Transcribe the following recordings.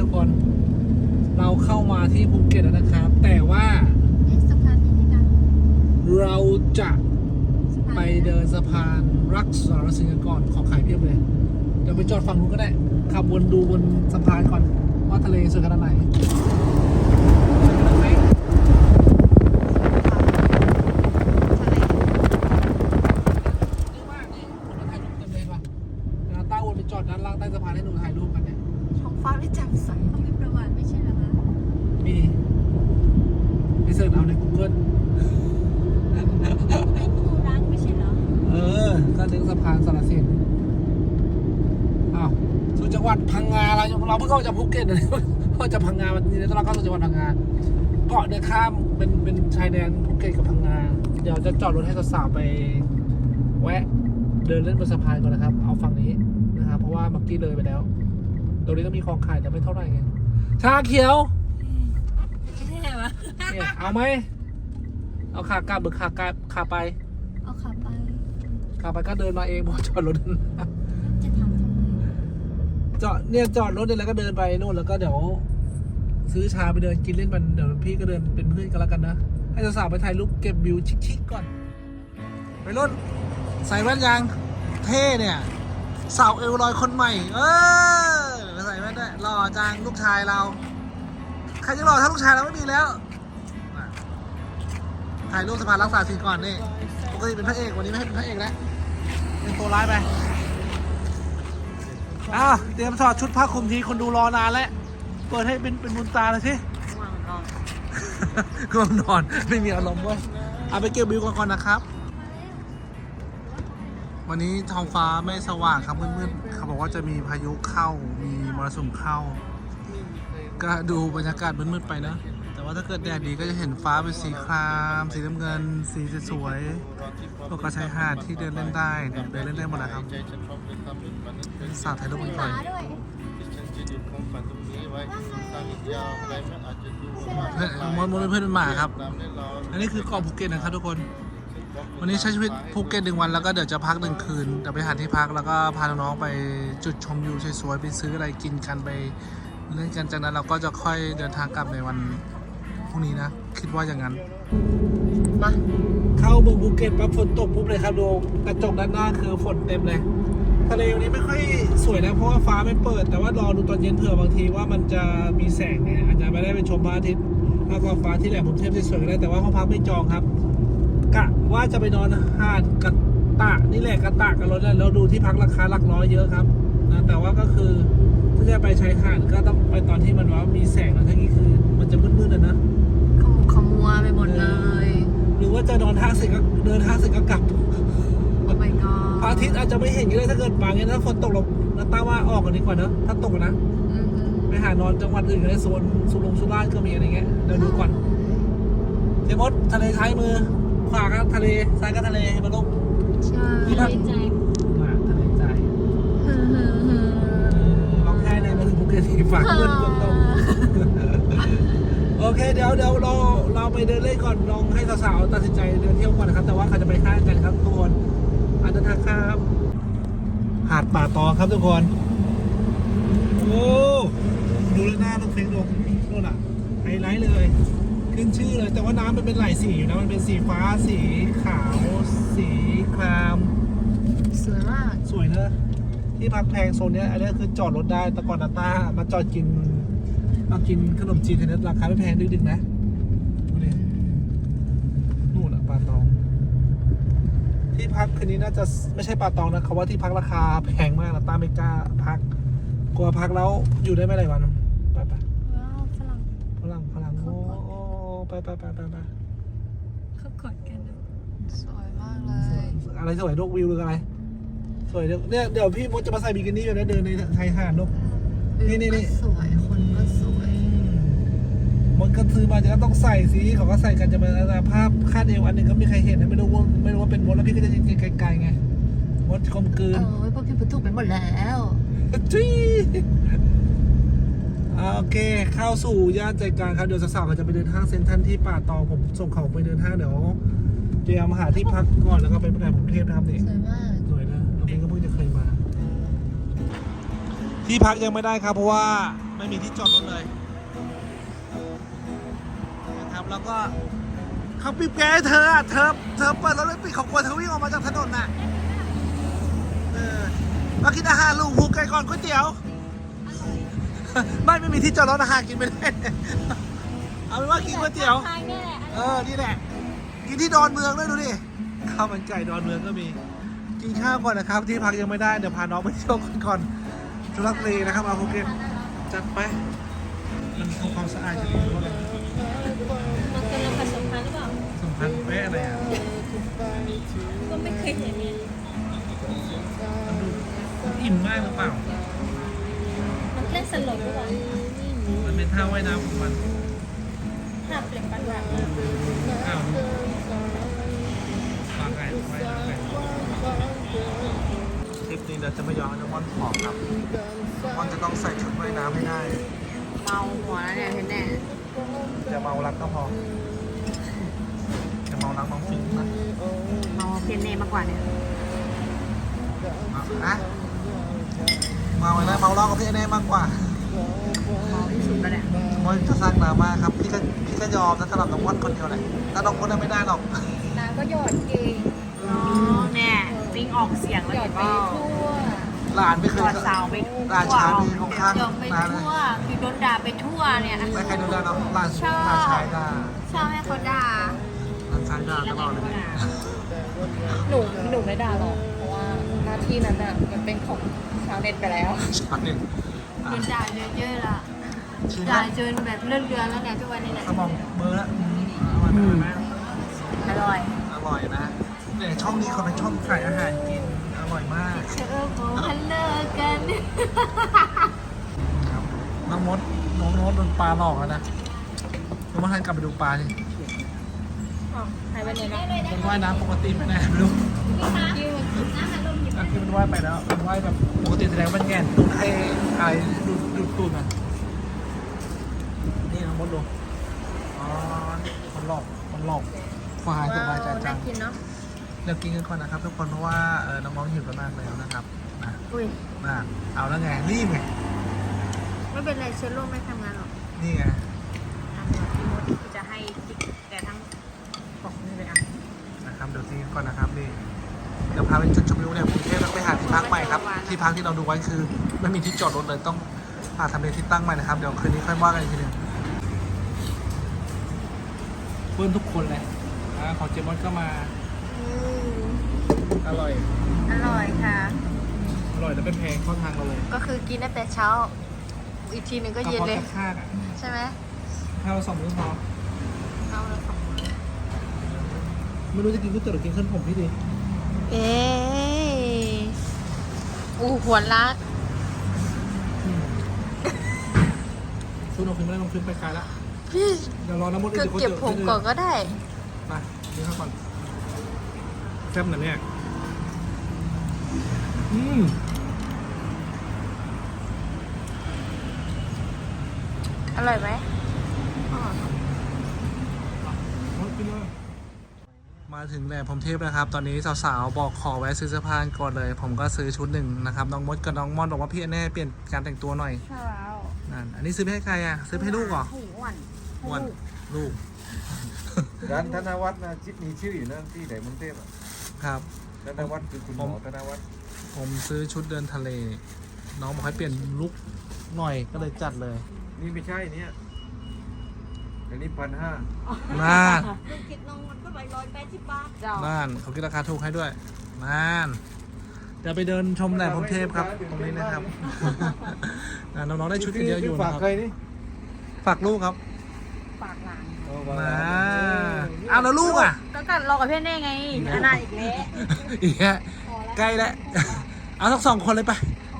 ทุกคน เราเข้ามาที่ภูเก็ตแล้วนะครับ แต่ว่าเอ๊ะสะพานนี้นี่นะเราจะสะพานไปเดินสะพานรักษาสิงห์ก่อนของขายเพียบเลย เดี๋ยวไปจอดฝั่งนู้นก็ได้ ขับวนดูบนสะพานก่อนว่าทะเลสวยขนาดไหนสวยขนาดไหน ทะเล เยอะมากนี่คนมาถ่ายรูปเต็มเลยป่ะเดี๋ยวเราต้าวนไปจอดด้านล่างใต้สะพานให้หนูถ่ายรูปกันเนี่ย ท้องฟ้าไม่แจ่มใสเขามีประวัติไม่ใช่เหรอคะ มีไปเสิร์ชเอาใน Google เป็นคู่รักไม่ใช่เหรอ เออ ก็นึกสะพานสารสินอ้าวสู่จังหวัดพังงาเราเราเพิ่งเข้าจากภูเก็ตนะ เข้าจากพังงาวันนี้ตอนเราเข้าสู่จังห วัดพังงาเกาะเนี่ยข้ามเป็นเป็นชายแดนภูเก็ตกับพังงาเดี๋ยวจะจอดรถให้สาวๆไป แวะ เดินเล่นบนสะพานก่อนนะครับ เอาฝั่งนี้นะครับเพราะว่าเมื่อกี้เลยไปแล้ว ตรงนี้ก็มีของขายแต่ไม่เท่าไหร่ไงชาเขียวแค่วะเนี่ยเอาไหมเอาขากลับหรือขากลับขาไปเอาขาไปขาไปก็เดินมาเองบอกจอดรถ จะทำทำไม จอดเนี่ยจอดรถเนี่ยแล้วก็เดินไปนู่นแล้วก็เดี๋ยว ซื้อชาไปเดินกินเล่นมันเดี๋ยวพี่ก็เดินเป็นเพื่อนกันแล้วกันนะ ให้สาวๆไปถ่ายรูปเก็บวิวชิคๆก่อนไปรุ่นใส่แว่นยางเท่เนี่ยสาวเอลลอยคนใหม่ เออใส่แว่นด้วยหล่อจังลูกชายเรา ใครจะหล่อถ้าลูกชายเราไม่มีแล้วถ่ายรูปสะพานรักษาศีลก่อนนี่ปกติเป็นพระเอกวันนี้ไม่ให้เป็นพระเอกแล้วเป็นตัวร้ายไปอ้าวเตรียมถอดชุดผ้าคลุมทีคนดูรอนานแล้ว เปิดให้เป็นเป็นบุญตาเลยสิง่วงนอนไม่มีอารมณ์เว้ยเอาไปเก็บวิวก่อนก่อนนะครับ วันนี้ท้องฟ้าไม่สว่างครับมืดๆเขาบอกว่าจะมีพายุเข้ามีมรสุมเข้า ก็ดูบรรยากาศมืดๆไปนะ แต่ว่าถ้าเกิดแดดดีก็จะเห็นฟ้าเป็นสีคราม สีน้ำเงิน สีสวยๆพวกกระชายหาดที่เดินเล่นได้เนี่ยเดินเล่นได้หมดนะครับสาวถ่ายรูปกันก่อน มดมดเป็นเพื่อนเป็นหมาครับ อันนี้คือเกาะภูเก็ตนะครับทุกคน วันนี้ใช้ชีวิตภูเก็ตหนึ่งวันแล้วก็เดี๋ยวจะพักหนึ่งคืนเดี๋ยวไปหาที่พักแล้วก็พาน้องๆไปจุดชมวิวสวยๆไปซื้ออะไรกินกันไปเล่นกันจากนั้นเราก็จะค่อยเดินทางกลับในวันพรุ่งนี้นะ คิดว่าอย่างนั้นมาเข้าเมืองภูเก็ตปั๊บฝนตกปุ๊บเลยครับดูกระจกด้านหน้าคือฝนเต็มเลยทะเลวันนี้ไม่ค่อยสวยนะเพราะว่าฟ้าไม่เปิด แต่ว่ารอดูตอนเย็นเผื่อบางทีว่ามันจะมีแสงไงอาจจะไม่ได้ไปชมพระอาทิตย์แล้วก็ฟ้าที่แหลมพรหมเทพสวยๆก็ได้แต่ว่าห้องพักไม่จองครับกะว่าจะไปนอนหาดกระตะนี่แหละกระตะกันรถแล้วเราดูที่พักราคาหลักร้อยเยอะครับนะแต่ว่าก็คือถ้าจะไปชายหาดก็ต้องไปตอนที่มันว่ามีแสงนะทั้งนี้คือ มันจะมืดๆนะนะขมขมัวไปหมดเลย หรือว่าจะนอนห้างเสร็จก็เดินห้างเสร็จก็กลับโอ้ my god พระอาทิตย์อาจจะไม่เห็นก็ได้ถ้าเกิดป่างี้ถ้าฝนตกเราเราต้าว่าออกกันดีกว่าเนอะถ้าตกนะอือหือไปหานอนจังหวัดอื่นก็ได้โซนสุรงสุราษฎร์ก็มีอะไรเงี้ยเดี๋ยวดูก่อนเทมดทะเลท้ายมือ ขวาก็ทะเลซ้ายก็ทะเลมาลงใช่ที่พักใจมาทะเลใจฮึ่มฮึ่มฮึ่มร้องไห้เลยมาถึงภูเก็ตที่ฝากเงินกดตรงโอเค เดี๋ยวเดี๋ยวเราเราไปเดินเล่นก่อนลองให้สาวๆตัดสินใจเดินเที่ยวก่อนนะครับ แต่ว่าเขาจะไปห้างกันครับทุกคน อันเดินทางครับ หาดป่าตองครับทุกคน โอ้ดูเลยหน้าต้องเฟกดูนู่นอะไฮไลท์เลย ขึ้นชื่อเลย แต่ว่าน้ำมันเป็นหลายสีอยู่นะ มันเป็นสีฟ้า สีขาว สีคราม สวยมากสวยนะที่พักแพงโซนเนี้ยอันนี้คือจอดรถได้ แต่ก่อนนาต้ามาจอดกิน มากินขนมจีนทีนี้ราคาไม่แพงดึกๆนะ ดูดิ นู่นอะปลาตอง ที่พักคืนนี้น่าจะไม่ใช่ปลาตองนะเขาว่าที่พักราคาแพงมากนะต้าไม่กล้าพัก กลัวพักแล้วอยู่ได้ไม่หลายวันไปไปว้าวฝรั่งฝรั่งฝรั่งโอ้โอ้ไปไปไปไปไปเขากอดกันนะสวยมากเลยอะไรสวยนกวิวหรืออะไร สวยเดี๋ยวเนี่ยเดี๋ยวพี่มดจะมาใส่บิกินี่แบบนี้เดินในชายหาดนก นี่นี่นี่ก็สวยคนก็สวย มดก็ซื้อมาจะก็ต้องใส่สิเขาก็ใส่กันจะมาภาพคาดเอวอันหนึ่งก็ไม่ใครเห็นนะไม่รู้ว่าไม่รู้ว่าเป็นมดแล้วพี่ก็จะยิงไกลๆไงมดกลมกลืนเออพวกพี่ประตูไปหมดแล้วจุ้ยอ่าโอเคเข้าสู่ย่านใจกลางครับเดี๋ยวสาวๆก็จะไปเดินห้างเซ็นทรัลที่ป่าตองผมส่งเขาไปเดินห้างเดี๋ยวเตรียมหาที่พักก่อนแล้วก็ไปประกาศกรุงเทพนะครับนี่สวยมากสวยนะเราเองก็เพิ่งจะเคยมา ที่พักยังไม่ได้ครับเพราะว่าไม่มีที่จอดรถเลยนะครับ แล้วก็เขาปิดแกให้เธออะเธอเธอเปิดรถไม่ปิดเขากลัวเธอวิ่งออกมาจากถนนน่ะเออมากินอาหารลุงหูไก่ก่อนก๋วยเตี๋ยวไม่ไม่มีที่จอดรถอาหารกินไม่ได้เอาเป็นว่ากินก๋วยเตี๋ยว ทางเนี่ยแหละเออ นี่แหละ กินที่ดอนเมืองด้วยดูดิ ข้าวมันไก่ดอนเมืองก็มี กินข้าวก่อนนะครับ ที่พักยังไม่ได้ เดี๋ยวพาน้องไปเที่ยวกันก่อนทุลักเลนะครับเอาภูเก็ตจัดไป มันทำความสะอาดจะดี เคยเห็นเนี่ยมันดูมันอิ่มมากหรือเปล่า มันเล่นสลบหรือเปล่ามันเป็นท่าว่ายน้ำของมันถ้าเปลี่ยนปัญหาอ้าวปากไก่ว่ายน้ำไก่ทริปนี้เราจะไม่ยอมให้น้องมอนผอมครับมอนจะต้องใส่ชุดว่ายน้ำให้ได้ เมาหัวแล้วเนี่ยเห็นแน่อย่าเมารักก็พออย่าเมารักน้องฟิงค์นะ เมาเพนเน่มากกว่าเนี่ยอะเมาอะไรเมาเหล้ากับพี่เอเน่มากกว่าเมาที่สุดแล้วเนี่ยมันจะสร้างดราม่าครับพี่ก็พี่ก็ยอมนะสำหรับน้องม่อนคนเดียวแหละถ้าน้องคนนั้นไม่ได้หรอกน้ำก็หยอดเก่งอ๋อเนี่ยวิ่งออกเสียงแล้วหยอเห็ดนไปเปล่าทั่วหลานไม่เคจยอดเสาไปทั่วหลานชายมีค่อนข้างหยอกไปนานเลยทั่วคือโดนด่าไปทั่วเนี่ยไม่ใครดูแลน้องหลานชอบหลานชายด่าชอบให้เขาด่าหลานชายด่าตลอดเลย หนูหนูไม่ด่าหรอกเพราะว่าหน้าที่นั้นอะมันเป็นของชาวเน็ตไปแล้วชายหนึ่งอะโดนด่าเยอะๆล่ะชิ้นด่าละจนแบบเลื่อนเรือนแล้วเนี่ยทุกวันนี้เนี่ยสมองเบลอร์ละอืมอร่อยไหมอร่อยอร่อยนะเนี่ยช่องนี้เขาเป็นช่องขายอาหารกินอร่อยมากเธอบอกว่าเลิกกันครับน้องมดน้องมดโดนปลาหลอกแล้วนะน้องมดทันกลับไปดูปลาสิ หายไปไหนนะมันว่ายน้ำปกติไปไหนไม่รู้ยืนน้ำมันลมหยิบอะคือมันว่ายไปแล้วมันว่ายแบบปกติแสดงว่ามันแง่นดูดไอ้อะไรดูดดูดตูดมันนี่น้องมดดูอ๋อมันหลอกมันหลอกควายสบายใจจัน่างกินเนาะเดี๋ยวกินกันก่อนนะครับ ทุกคนเพราะว่าเออน้องๆหิวกันมากแล้วนะครับนะอุ้ยมาเอาแล้วไงรีบไงไม่เป็นไรเชื้อโรคไม่ทำงานหรอกนี่ไง อะเดี๋ยวพี่มดจะให้จิกแต่ทั้งปอกนี่เลยอะ นะครับเดี๋ยวกินกันก่อนนะครับนี่เดี๋ ยวพาไปจุดชมวิวเนี่ยกรุงเทพแล้วไปหาที่พักใหม่ครับ ที่พักที่เราดูไว้คือไม่มีที่จอดรถเลยต้องหาทำเลที่ตั้งใหม่นะครับ เดี๋ยวคืนนี้ค่อยว่ากันอีกทีหนึงเพื่อนทุกคนเลยอ่าของเจมอนก็มาอร่อย อร่อยค่ะ อร่อยแล้วเป็นแพงเข้าทางเราเลยก็คือกินตั้งแต่เช้า อีกทีหนึ่งก็เย็นเลยกระพาะกระชากอะใช่ไหมข้าวสองมื้อพอ เอาแล้วสองมื้อไม่รู้จะกินก๋วยเตี๋ยวหรือกินเส้นผมพี่ดี เอ๊ะอู้หัวละซุนเอาขึ้นไม่ได้ลงขึ้นไปไกลละพี่เดี๋ยวรอน้ำมดก็อีกเก็บผมก่อนก็ได้มานี่ข้าวก่อนแซ่บหน่อยเนี่ยอืมอร่อยไหม มาถึงแหล่พรหมเทพนะครับ ตอนนี้สาวๆ บอกขอแวะซื้อเสื้อผ้าก่อนเลย ผมก็ซื้อชุดหนึ่งนะครับ น้องมดกับน้องมอนบอกว่าพี่แน่เปลี่ยนการแต่งตัวหน่อยใช่แล้วนั่นอันนี้ซื้อไปให้ใครอะ ซื้อไปให้ลูกเหรอ หูหวานอ้วันลูก ร้านธนวัฒน์นะชิดมีชื่ออยู่นะที่ไหนกรุงเทพอะครับ ธนวัฒน์คือคุณหมอธนวัฒน์ผมซื้อชุดเดินทะเล น้องบอกให้เปลี่ยนลุคหน่อยก็เลยจัดเลย นี่ไม่ใช่เนี่ย อันนี้พันห้าน่านลูกคิดน้องมันก็ไปร้อยแปดสิบบาทเจ้าน่านเขาคิดราคาถูกให้ด้วยน่านเดี๋ยวไปเดินชมแหล่พรหมเทพครับ ตรงนี้นะครับอ่าน้องๆได้ชุดกันเยอะอยู่นะฝากครับ ใครนี่ฝากลูกครับปากหลานเออฝากนะเอาแล้วลูกอะ ก็กัดรอกับเพื่อนได้ไงอนาอีกแล้วอีกแล้วใกล้แล้ว เอาทั้งสองคนเลยไป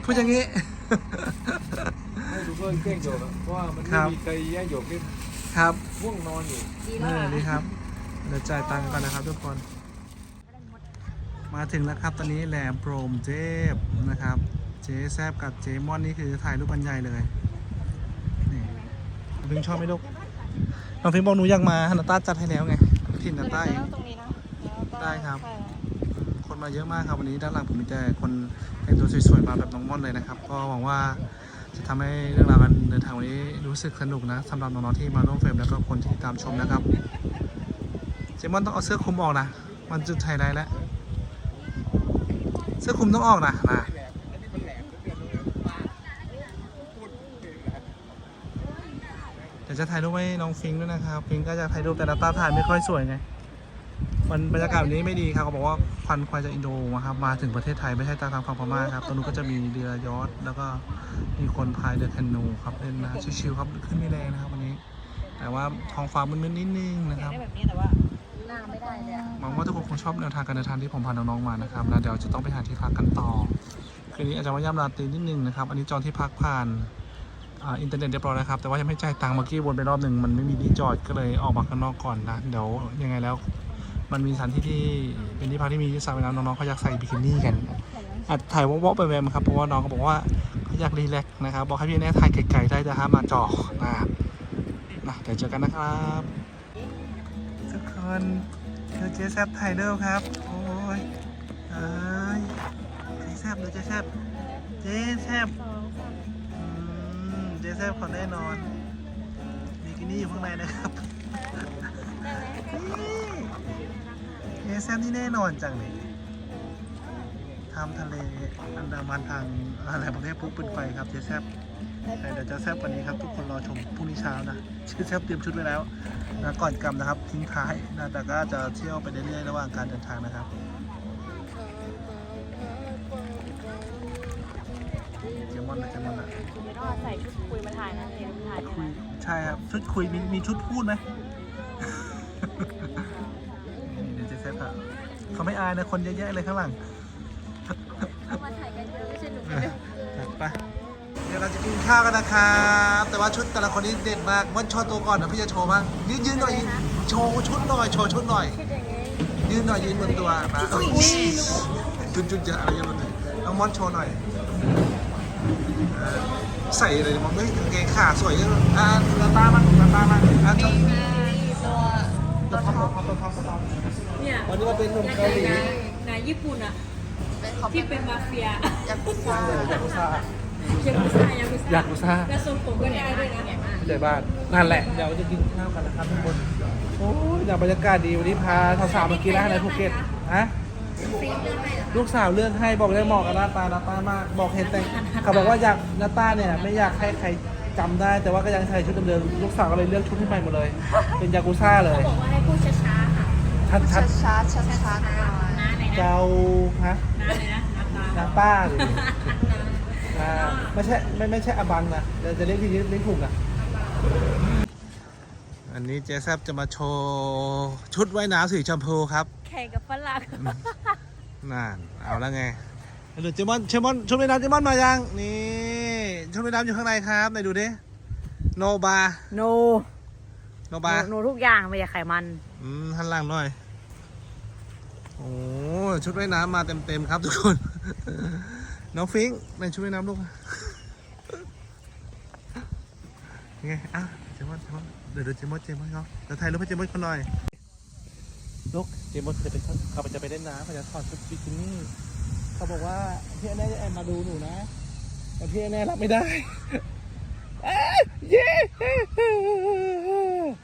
พูดอย่างนี้ ให้ดูเพื่อนเก่งโยกอะเพราะว่ามันครัไม่บมีใครแย่โยกขึ้น ครับง่วงนอนอยู่ดีแล้วนี่อะนี่ครับ เดี๋ยวจ่ายตังค์ก่อนนะครับทุกคน มาถึงแล้วครับตอนนี้แหลมโปรมเจฟนะครับ เจ๊แซบกับเจ๊มอนนี่คือถ่ายรูปบรรยายเลยนี่น้องพิมชอบไหมลูกน้องพิมบอกหนูอยากมานาต้าจัดให้แล้วไงถิ่นนาต้าเองตรงนี้นะแล้วก็ได้ครับใช่คนมาเยอะมากครับวันนี้ด้านหลังผมมีแต่คนแต่งตัวสวยๆมาแบบน้องม่อนเลยนะครับ ก็หวังว่า จะทำให้เรื่องราวการเดินทางวันนี้รู้สึกสนุกนะสำหรับน้องๆที่มาร่วมเฟรมแล้วก็คนที่ติดตามชมนะครับเจมอนต้องเอาเสื้อคลุมออกนะมันจุดไฮไลท์แล้วเสื้อคลุมต้องออกนะนะเดี๋ยวจะถ่ายรูปให้น้องฟิงด้วยนะครับ ฟิงก็จะถ่ายรูปแต่ละตาถ่ายไม่ค่อยสวยไง มันบรรยากาศแบบนี้ไม่ดีครับเขาบอกว่าควันควายจากอินโดนะครับมาถึงประเทศไทยไม่ใช่ทางฝั่งพม่าครับตรงนู้นก็จะมีเรือยอชต์แล้วก็มีคนพายเรือแคนูครับเล่นนะชิวๆครับขึ้นไม่แรงนะครับวันนี้ แต่ว่าท้องฟ้ามึนๆนิดนึงนะครับได้แบบนี้แต่ว่าหน้าไม่ได้เลยอะหวังว่าทุกคนคงชอบแนวทางการเดินทางที่ผมพาน้องๆมานะครับแล้วเดี๋ยวจะต้องไปหาที่พักกันต่อคืนนี้อาจจะว่าย่ำราตรีนิดนึงนะครับอันนี้จองที่พักผ่านอ่าอินเทอร์เน็ตเรียบร้อยแล้วครับ แต่ว่ายังไม่จ่ายตังค์เมื่อกี้วนไปรอบหนึ่งมันไม่มีที่จอดก็เลยออกมาข้างนอกก่อนนะ เดี๋ยวยังไงแล้ว มันมีสถานที่ที่เป็นที่พักที่มีสระว่ายน้ำน้องๆเขาอยากใส่บิกินี่กันอาจถ่ายวอล์กๆไปแวมครับเพราะว่าน้องเขาบอกว่าเขาอยากรีแลกซ์นะครับบอกให้พี่แน่ถ่ายไกลๆได้แต่ห้ามมาจอนะครับนะเดี๋ยวเจอกันนะครับทุกคนเดี๋ยวเจ๊แซบถ่ายเร็วครับโอ้ยเอ้ยเจ๊แซบเดี๋ยวเจ๊แซบเจ๊แซบอืมเจ๊แซบเขาแน่นอนบิกินี่อยู่ข้างในนะครับ เอแซมนี่แน่นอนจังเลยทำทะเลอันดามันทางอะไรประเทศปุ๊บปืนไฟครับเจแซบแต่เดี๋ยวจะแซบกวันนี้ครับทุกคนรอชมพรุ่งนี้เช้านะเจแซบเตรียมชุดไว้แล้วนะก่อนกลับนะครับทิ้งท้ายนะแต่ก็จะเที่ยวไปเรื่อยๆระหว่างการเดินทางนะครับเจมอนนะเจมอนนะไม่ต้องใส่ชุดคุยมาถ่ายนะเดี๋ยวถ่ายคุยใช่ครับชุดคุยมีมีชุดพูดไหม เขาไม่อายนะคนเยอะแยะเลยข้างหลังมาถ่ายกันเยอะไม่ใช่หนูจัดไปเดี๋ยวเราจะกินข้าวกันนะครับ แต่ว่าชุดแต่ละคนนี้เด่นมากมันโชว์ตัวก่อนนะพี่จะโชว์บ้างยืนยืนหน่อยยืนโชว์ชุดหน่อยโชว์ชุดหน่อย ยืนหน่อยยืนบนตัวมาเออจุดจุดเยอะอะไรเยอะเลยน้องมอนโชว์หน่อยเออใส่อะไรมองไม่กางเกงขาสวยจังอะตาตามาตาตามาอะจบตัวตัวท็อปตัวท็อปตัวท็อปเนี่ย วันนี้มาเป็นหนุ่มเกาหลีนายญี่ปุ่นอะเป็นของที่เป็นมาเฟียยากุซ่าเออยากุซ่ายากุซ่ายากุซ่ายากุซ่าแล้วทรงผมก็ได้ด้วยนะผู้ใหญ่บ้านนั่นแหละ เดี๋ยวจะกินข้าวกันนะครับทุกคน โอ้ยอยากบรรยากาศดีวันนี้พาสาวๆมากินร้านอะไรภูเก็ตฮะลูกสาวเลือกให้บอกได้เหมาะกับหน้าตาหน้าตามาก บอกเห็นแต่งเขาบอกว่าอยากหน้าตาเนี่ยไม่อยากให้ใครจำได้แต่ว่าก็ยังใส่ชุดเดิมๆลูกสาวก็เลยเลือกชุดที่ใหม่หมดเลย เป็นยากุซ่าเลยบอกว่าให้พูดช้าๆค่ะ ชัดชัช้าดช้าช้าช้าๆหน่อยน้าไหนนะเจ้าฮะน้าไหนนะน้าตาหน้าป้าเลยอ่าไม่ใช่ไม่ไม่ใช่อบังนะเดี๋ยวจะเรียกที่นี้เรียกถูกนะอันนี้เจแซบจะมาโชว์ชุดว่ายน้ำสีชมพูครับแข่งกับฝรั่งนั่นเอาแล้วไงเดี๋ยวเจมอนเจมอนชุดว่ายน้ำเจมอนมายังนี่ชุดว่ายน้ำอยู่ข้างในครับไหนดูดิโนบาโนโนบาโนทุกอย่างไม่อยากไขมันอืมหันหลังหน่อยโอ้ชุดว่ายน้ำมาเต็มๆครับทุกคน น้องฟิงในชุดว่ายน้ำลูกยังไงอะเจมอนเจมอนเดี๋ยวเดี๋ยวเจมอนเจมอนเขาเดี๋ยวถ่ายรูปให้เจมอนเขาหน่อยลูกเจมอนเขาจะไปเขาจะไปเล่นน้ำเขาจะถอดชุดบิกินี่เขาบอกว่าพี่แน่จะแอบมาดูหนูนะแต่พี่แน่รับไม่ได้เอ้ยเย้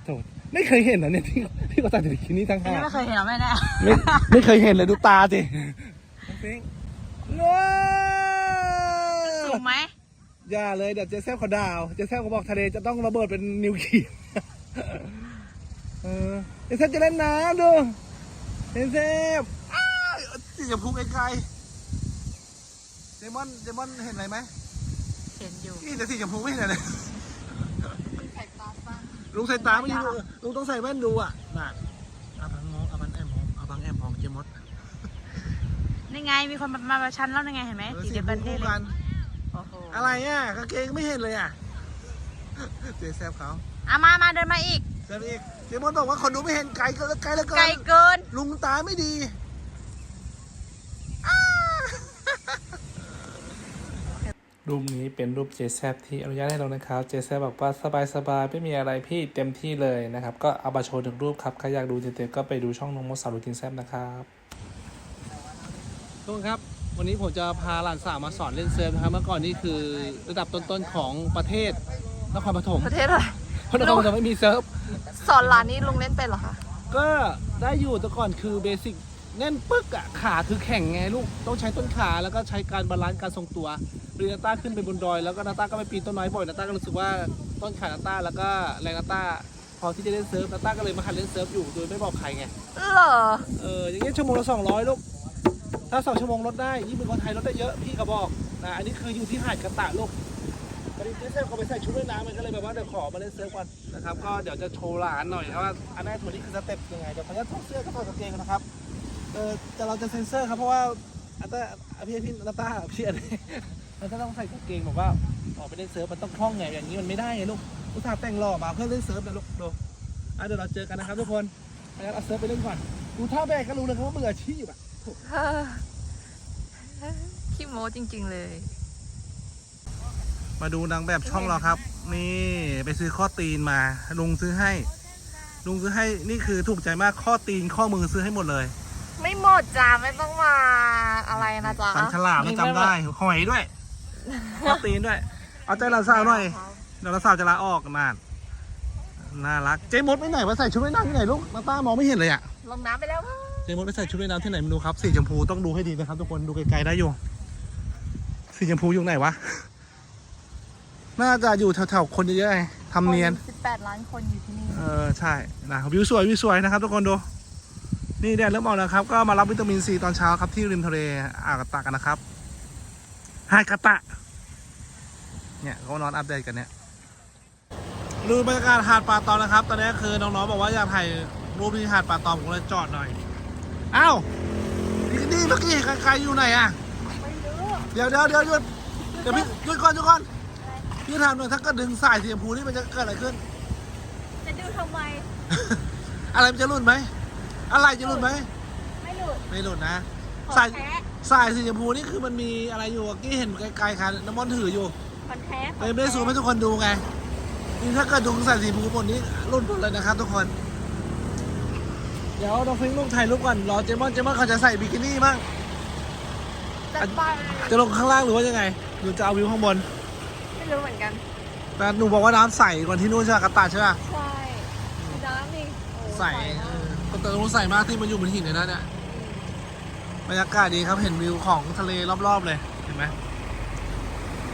โถไม่เคยเห็นนะเนี่ยที่ ที่เขาตัดบิกินี่ทั้งอันห้านี้ไม่เคยเห็นหรอแม่แน่ไม่ไม่เคยเห็นเลยดูตาสิน้องฟิงค์ว้าวสูงไหมอย่าเลยเดี๋ยวเจแซบเขาดาว เจแซบเขาบอกทะเลจะต้องระเบิดเป็นนิวเคลียร์เออเจแซบจะเล่นน้ำดูเจแซบอ้าวสีชมพูไกลๆเจมอนเจมอนเห็นอะไรไหมเห็นอยู่นี่แต่สีชมพูไม่เห็นอะไรเลย ใส่ตาสั้น ลุงใส่ตาไม่ดีดูลุงต้องใส่แว่นดูอะน่ะอาบังมองอาบังแอมมองอาบังแอมมองเจมอนนี่ไงมีคนมาประชันแล้วนี่ไงเห็นไหมเออสีสีเดียวชกันมได้พูเลยกันโอ้โหอะไรอะกางเกงไม่เห็นเลยอะเจแซบเขาอะมามาเดินมาอีกเจมอีกเจมอนบอกว่าคนดูไม่เห็นไกลเกินไกลเหลือเกิไกลนเกินลุงตาไม่ดี รูปนี้เป็นรูปเจแซที่อนุญาตให้เรานะครับเจแซบอกว่าสบายๆไม่มีอะไรพี่เต็มที่เลยนะครับ ก็เอามาโชว์ถึงรูปครับ ใครอยากดูเต็มๆก็ไปดูช่องน้องมดสาวรูกินแซบนะครับทุกคนครับ วันนี้ผมจะพาหลานสาวมาสอนเล่นเซิร์ฟนะครับเมื่อก่อนนี่คือระดับต้นๆของประเทศนครปฐมประเทศอะไร เพราะนครปฐมไม่มีเซิร์ฟ สอนร้านนี้ลุงเล่นเป็นเหรอคะก็ได้อยู่แต่ก่อนคือเบสิกแน่นปึ๊กอะขาคือแข็งไงลูกต้องใช้ต้นขาแล้วก็ใช้การบาลานซ์การทรงตัว เรียนาต้าขึ้นไปบนดอยแล้วก็นาต้าก็ไปปีนต้นไม้บ่อยนาต้าก็รู้สึกว่าต้นขานาต้าแล้วก็แรงนาต้าพอที่จะเล่นเซิร์ฟนาต้าก็เลยมาหัดเล่นเซิร์ฟอยู่โดยไม่บอกใครไงเหรอเอออย่างเงี้ยชั่วโมงละสองร้อยลูกถ้าสองชั่วโมงลดได้ยี่เป็นคนไทยลดได้เยอะพี่ก็บอกนะอันนี้คืออยู่ที่หาดกระตะลูกตอนนี้เซิร์ฟเขาไปใส่ชุดว่ายน้ำมันก็เลยแบบว่าเดี๋ยวขอมาเล่นเซิร์ฟก่อนนะครับก็เดี๋ยวจะโชว์หลานหน่อยครับว่าอันนี้ตัวนี้คือสเต็ปยังไงเดี๋ยวเขาจะถอดเสื้อก็ถอดกางเกงนะครับเออแต่เราจะเซ็นเซอร์ครับเพราะว่าอันต้าพี่พี่นาต้าพี่อันนี้ มันก็ต้องใส่กางเกงบอกว่าออกไปเล่นเซิร์ฟมันต้องคล่องไงอย่างนี้มันไม่ได้ไงลูกอุตส่าห์แต่งหล่อมาเพื่อเล่นเซิร์ฟนะลูกดูอะเดี๋ยวเราเจอกันนะครับทุกคนงั้นเอาเซิร์ฟไปเล่นก่อนดูท่าแบกก็รู้เลยครับว่ามืออาชีพอะขี้โม้จริง ๆ เลย มาดูนางแบบช่องเราครับ นี่ไปซื้อข้อตีนมา ลุงซื้อให้ ลุงซื้อให้นี่คือถูกใจมากข้อตีนข้อมือซื้อให้หมดเลยไม่หมดจ้าไม่ต้องมาอะไรนะจ๊ะสันฉลามแล้วจำได้หอยด้วย ข้อตีนด้วย เอาใจหลานสาวหน่อยเดี๋ยวหลานสาวจะลาออกนานน่ารัก เจมดไปไหนวะใส่ชุดว่ายน้ำที่ไหนลูกน้าต้ามองไม่เห็นเลยอะลงน้ำไปแล้วมั้งเจมดไปใส่ชุดว่ายน้ำที่ไหนไม่รู้ครับ สีชมพูต้องดูให้ดีนะครับทุกคน ดูไกลๆได้อยู่ สีชมพูอยู่ไหนวะ น่าจะอยู่แถวๆคนเยอะๆไงทำเนียน สิบแปดล้านคนอยู่ที่นี่ เออใช่นะวิวสวยวิวสวยนะครับทุกคนดู นี่แดดเริ่มออกแล้วครับ ก็มารับวิตามินซีตอนเช้าครับที่ริมทะเลอ่าวกระตะกันนะครับ หาดกระตะ เนี่ยเขานอนอัปเดตกันเนี่ยดูบรรยากาศหาดป่าตองนะครับ ตอนนี้คือน้องๆบอกว่าอยากถ่ายรูปที่หาดป่าตองผมก็เลยจอดหน่อยอ้าวนี่นี่เมื่อกี้เห็นใครๆอยู่ไหนอะเดี๋ยวเดี๋ยวเดี๋ยวหยุดเดี๋ยวพี่หยุดก่อนหยุดก่อนพี่ถามหน่อยถ้าเก็ดึงสายสีชมพูนี่มันจะเกิดอะไรขึ้น จะดูทำไม อะไรมันจะหลุดไหมอะไรจะหลุดไหมไม่หลุดไม่หลุดนะของสายแท้ สายสีชมพูนี่คือมันมีอะไรอยู่เมื่อกี้เห็นไกลๆค่ะน้ำมันต์ถืออยู่คอนแท้เลยไม่ได้ซูมให้ทุกคนดูไงนี่ถ้าเกิดดูสายสีชมพูหมดนี้หลุดหมดเลยนะครับทุกคน เดี๋ยวน้องฟิงค์ลงถ่ายรูปก่อนรอเจมอนเจมอนเขาจะใส่บิกินี่บ้างจัดไปจะลงข้างล่างหรือว่ายังไงหรือจะเอาวิวข้างบนไม่รู้เหมือนกันแต่หนูบอกว่าน้ำใสกว่าที่นู่นใช่ไหมกระตาใช่ไหมใช่น้ำนี่โอ้ใสมากเออแต่ตรงนู้นใสมากที่มันอยู่บนหินเลยนะเนี่ย บรรยากาศดีครับเห็นวิวของทะเลรอบๆเลยเห็นไหม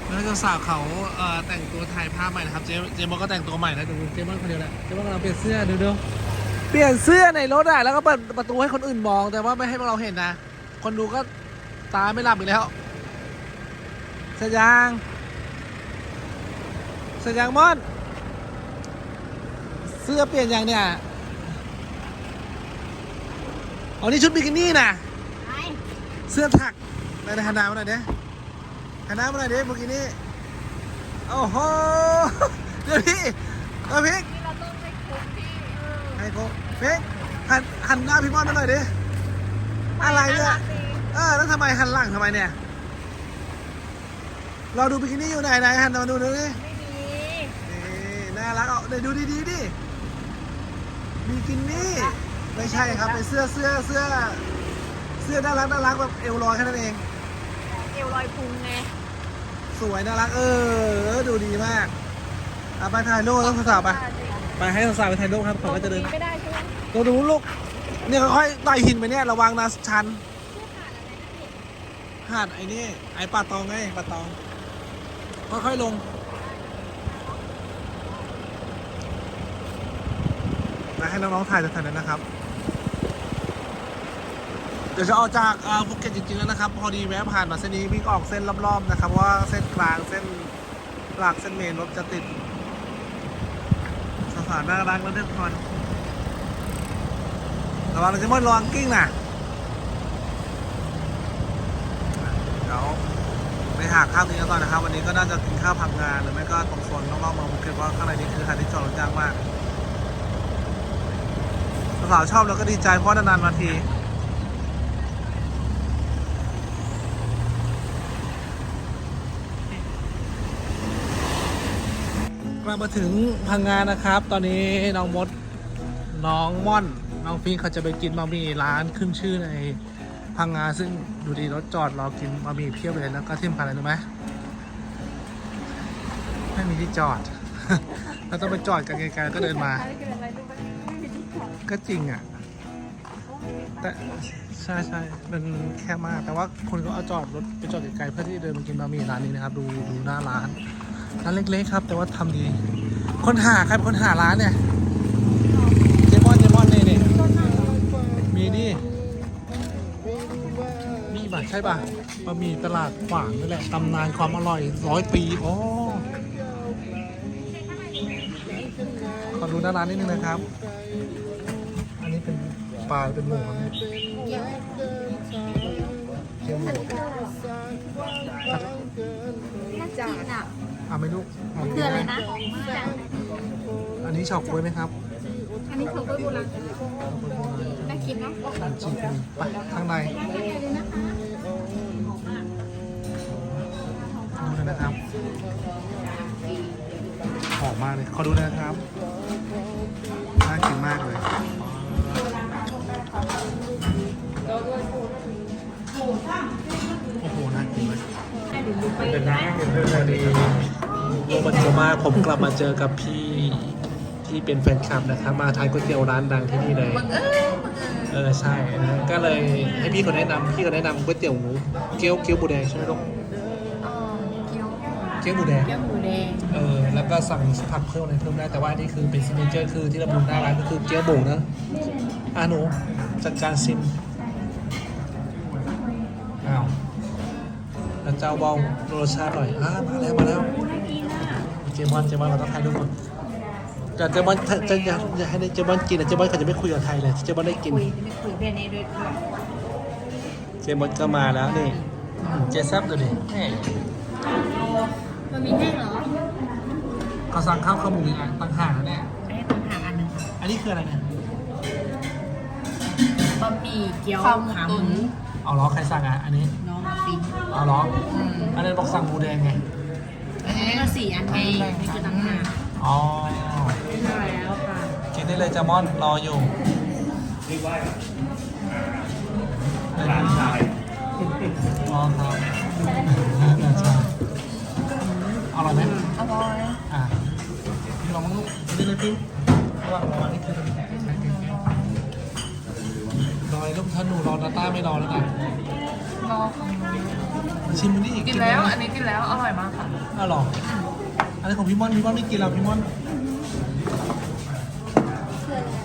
แล้วเจ้าสาวเขาเอ่อแต่งตัวถ่ายภาพใหม่นะครับเจมเจมอนก็แต่งตัวใหม่นะดูเจมอนคนเดียวแหละเจมอนกำลังเปลี่ยนเสื้อดูดูเปลี่ยนเสื้อในรถอะแล้วก็เปิดประตูให้คนอื่นมอง แต่ว่าไม่ให้พวกเราเห็นนะ คนดูก็ตาไม่หลับอีกแล้วสยังสยังมอน เสื้อเปลี่ยนยังเนี่ยอ๋อนี่ชุดบิกินี่นะ เสื้อถักในในหันหน้ามาหน่อยเด้หันหน้ามาหน่อยเด้เมื่อกี้นี้โอ้โหเดี๋ยวพี่เออพี่นี่เราต้องไปคุมที่เออไอ้โกพี่หันหันหน้าพี่มอนมาหน่อยเด้อะไรเนี่ยเออแล้วทำไมหันหลังทำไมเนี่ยเราดูบิกินี่อยู่ไหนไหนหันมาดูดูดิไม่มีนี่น่ารักเอาเดี๋ยวดูดีๆดิบิกินี่ไม่ใช่ครับเป็นเสื้อเสื้อเสื้อ เสื้อน่ารักน่ารักแบบเอวลอยแค่นั้นเอง เอวลอยพุงไง สวยน่ารักเออดูดีมากเอาไปถ่ายรูปต้องสาวๆไปไปให้สาวๆไปถ่ายรูปครับผมก็จะเดินไม่ได้ใช่ไหมตัวดูลูกเนี่ยค่อยๆไต่หินไปเนี่ยระวังนะชันหาดไอ้นี่ไอ้ป่าตองไงป่าตอง ค่อยๆลงนะให้น้องๆถ่ายถ่ายนั้นนะครับ เดี๋ยวจะออกจากภูเก็ตจริงๆแล้วนะครับ พอดีแวะผ่านมาเส้นนี้วิ่งออกเส้นรอบๆนะครับว่าเส้นกลางเส้นหลักเส้นเมนรถจะติด สถานน่ารักแล้วทุกคนระวังจะไมดระวังกิ้งนะเดี๋ยวไปหาข้าวกินกันต่อนนะครับ วันนี้ก็น่าจะกินข้าวพักงานหรือไม่ก็ตรงโซนนอกๆเมืองภูเก็ตเพราะข้างในนี้คือหาที่จอดรถยากมากสาวชอบแล้วก็ดีใจเพราะนานๆมาที กลับมาถึงพังงานนะครับ ตอนนี้น้องมดน้องม่อน น้องฟิงเขาจะไปกินบะหมี่ร้านขึ้นชื่อในพังงาซึ่งดูดีรถจอดรอกินบะหมี่เพียบเลยแล้วก็ที่สำคัญอะไรรู้ไหมไม่มีที่จอด เราต้องไปจอดกันไกลๆก็เดินมา ก็จริงอะ แต่ใช่ใช่มันแค่มาก แต่ว่าคนก็เอาจอดรถไปจอดไกลๆเพื่อที่เดินมากินบะหมี่ร้านนี้นะครับ ดูดูหน้าร้าน ร้านเล็กๆครับ แต่ว่าทำดี คนหาใครเป็นคนหาร้านเนี่ย เจมอนเจมอนนี่นี่มีนี่ นี่ป่ะใช่ป่ะบะหมี่ตลาดขวางนี่แหละตำนานความอร่อยร้อยปีอ๋อขอดูหน้าร้านนิดนึงนะครับ อันนี้เป็นปลาเป็นหมูครับเนี่ยเกี๊ยวหมูน่า เอาไหม่ลูกเาคืออะไรนะ อันนี้เฉาก๊วยไหมครับอันนี้เขาก็โบราณน่ากินเนาะอันจีบมีไปข้างในดูเลยนะครับหอมมากเลยขอดูหนอยนะครับน่ากินมากเลยโอ้โหน่ากินเลยเป็นน้ำเป็นเรื่องสวัสดีดี โรบันโกมาผมกลับมาเจอกับพี่ที่เป็นแฟนคลับนะครับ มาทานก๋วยเตี๋ยวร้านดังที่นี่เลยเออใช่นะก็เลยให้พี่เขาแนะนำพี่เขาแนะนำก๋วยเตี๋ยวหมูเกี๊ยวเกี๊ยวหมูแดงใช่ไหมลูกอ๋อเกี๊ยวเกี๊ยวหมูแดงเกี๊ยวหมูแดงเออแล้วก็สั่งผักเพิ่มอะไรเพิ่มได้แต่ว่าอันนี่คือเป็นซิกเนเจอร์คือที่เราดูหน้าร้านก็คือเกี๊ยวหมูนะอะหนูจัดการซิมอ้าวแล้วเจ้าเบารสชาติหน่อยอ่ามาแล้วมาแล้ว เจมอนเจมอนเราต้องถ่ายรูปก่อนแต่เจมอนจะจะอยากอยากให้เจมอนกินอะเจมอนเขาจะไม่คุยกับใครเลยเจมอนได้กิน คุยไม่คุยเพื่อนนี้ด้วยด้วยเจมอนก็มาแล้วนี่อืมเจซับดูดิแม่มันมีแห้งเหรอเขาสั่งข้าวขาหมูอีกอันต่างหากนะเนี่ยไม่ให้ต้องหาอันหนึ่งอันนี้คืออะไรเนี่ย บะหมี่เกี๊ยวข้าวขาหตุ๋มูนเอาล้อใครสั่งอะอันนี้น้องฟินเอาล้ออันนั้นบอกสั่งหมูแดงไง อันนี้ก็สี่อันไงนี่คือต่างหากอ๋อใช่แล้วค่ะกินได้เลยจามอนรออยู่หลานชายรอครับใช่อร่อยไหมอร่อยอะพี่ลองมั้งลูกกินได้เลยพี่ระหว่างรอนี่คือรอลูกถ้าหนูรอนาต้าไม่รอแล้วกันรอมา ชิมดูดิกินแล้วอันนี้กินแล้วอร่อยมากค่ะอ้าวเหรออันนี้ของพี่ม่อนพี่ม่อนไม่กินแล้วพี่ม่อน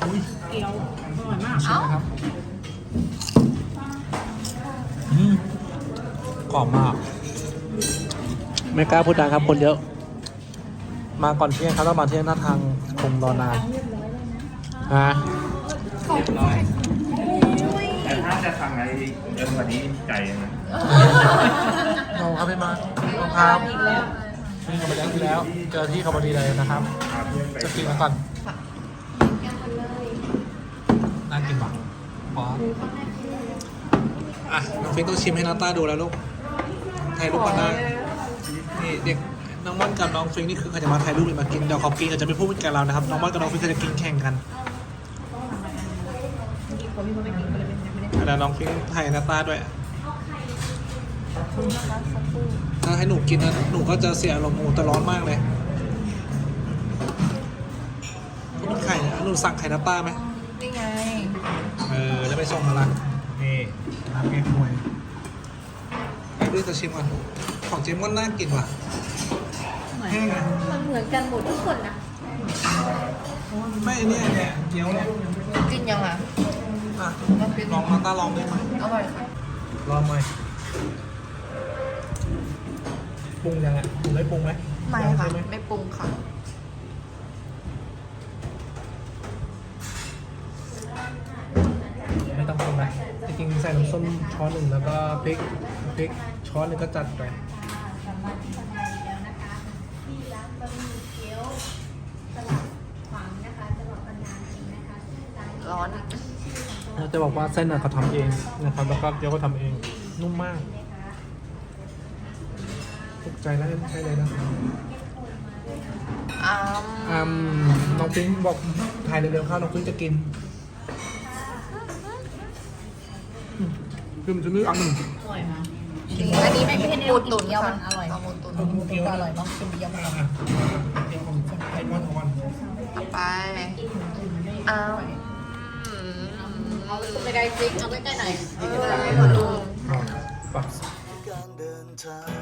อุ้ยเกี๊ยวอร่อยมากชิมนะครับอืมกรอบมาก ไม่กล้าพูดดังครับคนเยอะ มาก่อนเที่ยงครับต้องมาเที่ยงหน้าทางคงรอนานนะแต่ถ้าจะสั่งอะไรเกินกว่านี้ใจายนะ เราครับพี่มาเราครับนี่เขาไปแล้วที่แล้ว เจอที่เขาพอดีเลยนะครับ จะกินมาก่อนน่ากินป่ะพออะน้องฟิงต้องชิมให้นาต้าดูแล้วลูก ถ่ายรูปกันได้ นี่เด็กน้องม่อนกับน้องฟิงนี่คือเขาจะมาถ่ายรูปหรือมากินเดี๋ยวเขากินเขาจะไม่พูดกับเรานะครับ น้องม่อนกับน้องฟิงเขาจะกินแข่งกันเดี๋ยวน้องฟิงถ่ายนาต้าด้วย ถ้าให้หนูกินนะหนูก็จะเสียอารมณ์หมูแต่ร้อนมากเลยนี่ไข่นะหนูสั่งไข่น้ำปลาไหมนี่ไง เออแล้วไปส่งมาละนี่น้ำแกงหวยไอ้ด้วยจะชิมก่อนของเจมอนน่ากินว่ะแห้งอะมันเหมือนกันหมดทุกคนนะไม่อันเนี่ยเนี่ยเกี๊ยวเนี่ยกินยังอะอะลองมาต้าลองได้ไหมอร่อยค่ะลองไหม ปรุงยังไงปรุงได้ปรุงไหมไม่ยังค่ะ ใช่ไหมไม่ปรุงค่ะ ไม่ต้องปรุงนะจริงๆใส่น้ำส้มช้อนหนึ่งแล้วก็พริกพริกช้อนหนึ่งก็จัดไปร้อน เราจะบอกว่าเส้นน่ะเขาทำเองนะครับแล้วก็เกี๊ยวก็ทำเองนุ่มมากตก ใจแล้วใช่เลยนะอ้ามอืมน้องปิ๊งบอกถ่ายเร็วๆเข้าน้องปิ๊งจะกินอืมคือมันจะนึกอันหนึ่งอันนี้ไม่เป็นปูตุ๋นค่ะอร่อยปูตุ๋นเกี๊ยวอร่อยมากเป็นเกี๊ยวอร่อยเกี๊ยวของไอ้มอนของมันไปอ้าวไม่ได้จริงเอาใกล้ๆหน่อยปักการเดินทาง